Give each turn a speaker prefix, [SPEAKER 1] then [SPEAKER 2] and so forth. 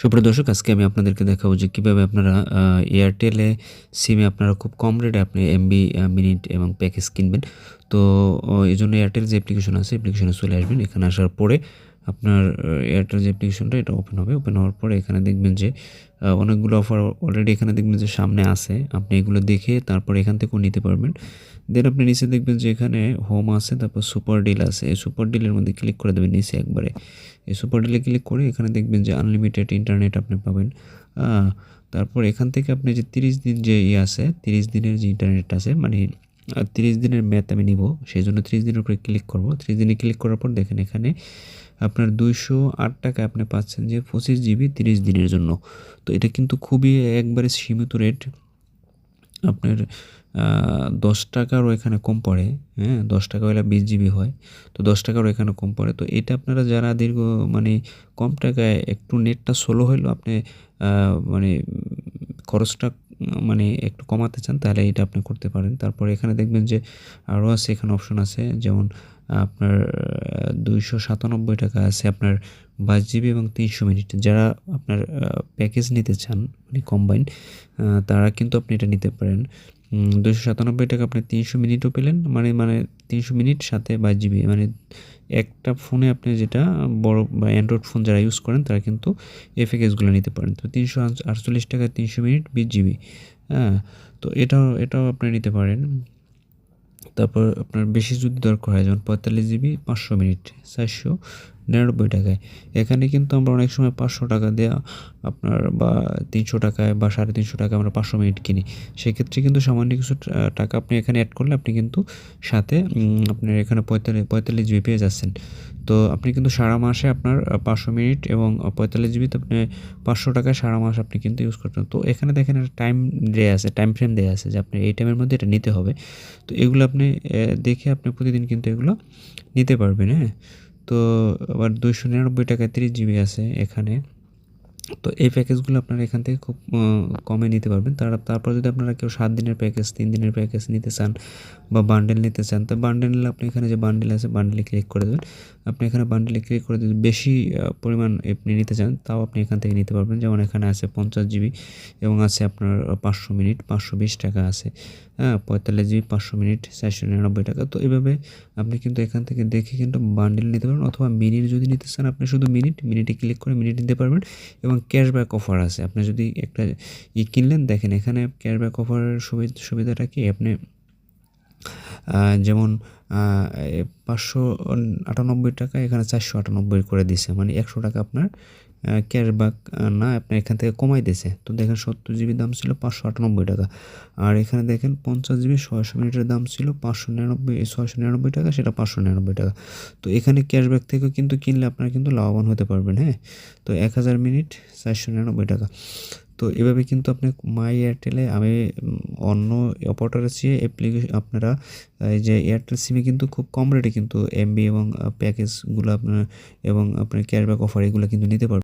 [SPEAKER 1] সুপ্রিয় দর্শক, আজকে আমি আপনাদেরকে দেখাবো যে কীভাবে আপনারা এয়ারটেলে সিমে আপনারা খুব কম রেটে আপনি এমবি মিনিট এবং প্যাকেজ কিনবেন। তো এই জন্য এয়ারটেল যে অ্যাপ্লিকেশন আছে অ্যাপ্লিকেশনে চলে আসবেন। এখানে আসার পরে আপনার এয়ারটেল যে অ্যাপ্লিকেশনটা এটা ওপেন হবে। ওপেন হওয়ার পরে এখানে দেখবেন যে অনেকগুলো অফার অলরেডি এখানে দেখবেন যে সামনে আছে। আপনি এগুলো দেখে তারপর এখান থেকেও নিতে পারবেন। দেন আপনি নিচে দেখবেন যে এখানে হোম আছে, তারপর সুপার ডিল আছে। এই সুপার ডিলের মধ্যে ক্লিক করে দেবেন নিচে একবারে। এই সুপার ডিলে ক্লিক করে এখানে দেখবেন যে আনলিমিটেড ইন্টারনেট আপনি পাবেন। তারপর এখান থেকে আপনি যে তিরিশ দিন যে ইয়ে আছে, তিরিশ দিনের যে ইন্টারনেট আছে মানে তিরিশ দিনের ম্যাথ আমি নিব সেই জন্য তিরিশ দিনের উপরে ক্লিক করব। তিরিশ দিনে ক্লিক করার পর দেখেন এখানে আপনার দুইশো আট টাকা আপনি পাচ্ছেন যে পঁচিশ জিবি তিরিশ দিনের জন্য। তো এটা কিন্তু খুবই একবারে সীমিত রেট আপনার দশ টাকারও এখানে কম পড়ে হ্যাঁ দশ টাকা হলে বিশ জিবি হয়, তো দশ টাকারও এখানে কম পড়ে। তো এটা আপনারা যারা দীর্ঘ মানে কম টাকায় একটু নেটটা স্লো হলেও আপনি মানে খরচটা মানে একটু কমাতে চান, তাহলে এটা আপনি করতে পারেন। তারপরে এখানে দেখবেন যে আরও আছে, এখানে অপশন আছে, যেমন আপনার দুইশো সাতানব্বই টাকা আছে আপনার বাইশ জিবি এবং তিনশো মিনিট। যারা আপনার প্যাকেজ নিতে চান মানে কম্বাইন তারা কিন্তু আপনি এটা নিতে পারেন। দুশো সাতানব্বই টাকা আপনি তিনশো মিনিটও পেলেন মানে মানে তিনশো মিনিট সাথে বাইশ জিবি মানে একটা ফোনে আপনি যেটা বড় বা অ্যান্ড্রয়েড ফোন যারা ইউজ করেন, তারা কিন্তু এই প্যাকেজগুলো নিতে পারেন। তো তিনশো আটচল্লিশ টাকা তিনশো মিনিট, বিশ জিবি হ্যাঁ তো এটাও এটাও আপনি নিতে পারেন। তারপর আপনার বেশি যদি দরকার হয়, যেমন পঁয়তাল্লিশ জিবি, পাঁচশো মিনিট, চারশো নিরানব্বই টাকায়। এখানে কিন্তু আমরা অনেক সময় পাঁচশো টাকা দেওয়া আপনার বা তিনশো টাকায় বা সাড়ে তিনশো টাকা আমরা পাঁচশো মিনিট কিনি। সেক্ষেত্রে কিন্তু সামান্য কিছু টাকা আপনি এখানে অ্যাড করলে আপনি কিন্তু সাথে আপনার এখানে পঁয়তাল্লিশ পঁয়তাল্লিশ জিবি পেয়ে যাচ্ছেন। তো আপনি কিন্তু সারা মাসে আপনার পাঁচশো মিনিট এবং পঁয়তাল্লিশ জিবিতে আপনি পাঁচশো টাকায় সারা মাস আপনি কিন্তু ইউজ করতে তো এখানে দেখেন একটা টাইম দেয়া আছে টাইম ফ্রেম দেওয়া আছে যে আপনি এই টাইমের মধ্যে এটা নিতে হবে। তো এগুলো আপনি দেখে আপনি প্রতিদিন কিন্তু এগুলো নিতে পারবেন হ্যাঁ? তো আবার দুইশো নিরানব্বই টাকায় তিরিশ জিবি আছে এখানে। তো এই প্যাকেজগুলো আপনারা এখান থেকে খুব কমে নিতে পারবেন। তারা, তারপর যদি আপনারা কেউ সাত দিনের প্যাকেজ তিন দিনের প্যাকেজ নিতে চান বা বান্ডেল নিতে চান, তো বান্ডেল আপনি এখানে যে বান্ডেল আছে বান্ডেলে ক্লিক করে দেবেন। আপনি এখানে বান্ডেলে ক্লিক করে যদি বেশি পরিমাণ আপনি নিতে চান, তাও আপনি এখান থেকে নিতে পারবেন। যেমন এখানে আছে পঞ্চাশ জিবি এবং আছে আপনার পাঁচশো মিনিট, পাঁচশো বিশ টাকা আছে। হ্যাঁ পঁয়তাল্লিশ জিবি পাঁচশো মিনিট, চারশো নিরানব্বই টাকা। তো এভাবে আপনি কিন্তু এখান থেকে দেখে কিন্তু বান্ডেল নিতে পারবেন অথবা মিনিট যদি নিতে চান, আপনি শুধু মিনিট মিনিটে ক্লিক করে মিনিট নিতে পারবেন এবং ক্যাশব্যাক অফার আছে? আপনি যদি একটা ই কিনলেন, দেখেন এখানে ক্যাশব্যাক অফারের সুবিধা সুবিধাটা কি? আপনি যেমন পাঁচশো আটানব্বই টাকা, এখানে চারশো আটানব্বই করে দিছে। মানে একশো টাকা আপনার ক্যাশব্যাক না আপনার এখান থেকে কমাই দিয়েছে। তো দেখেন সত্তর জিবি দাম ছিল পাঁচশো আটানব্বই টাকা। আর এখানে দেখেন পঞ্চাশ জিবি ছয়শো মিনিটের দাম ছিল পাঁচশো নিরানব্বই ছয়শো নিরানব্বই টাকা, সেটা পাঁচশো নিরানব্বই টাকা। তো এখানে ক্যাশব্যাক থেকেও কিন্তু কিনলে আপনারা কিন্তু লাভবান হতে পারবেন হ্যাঁ? তো এক হাজার মিনিট চারশো নিরানব্বই টাকা। তো এভাবে কিন্তু আপনি মাই এয়ারটেলে, আমি অন্য অপারেটরের চেয়ে অ্যাপ্লিকেশন আপনারা এই যে এয়ারটেল সিমে কিন্তু খুব কম রেটে কিন্তু এমবি এবং প্যাকেজগুলো আপনার, এবং আপনার ক্যাশব্যাক অফার এগুলো কিন্তু নিতে পারবেন।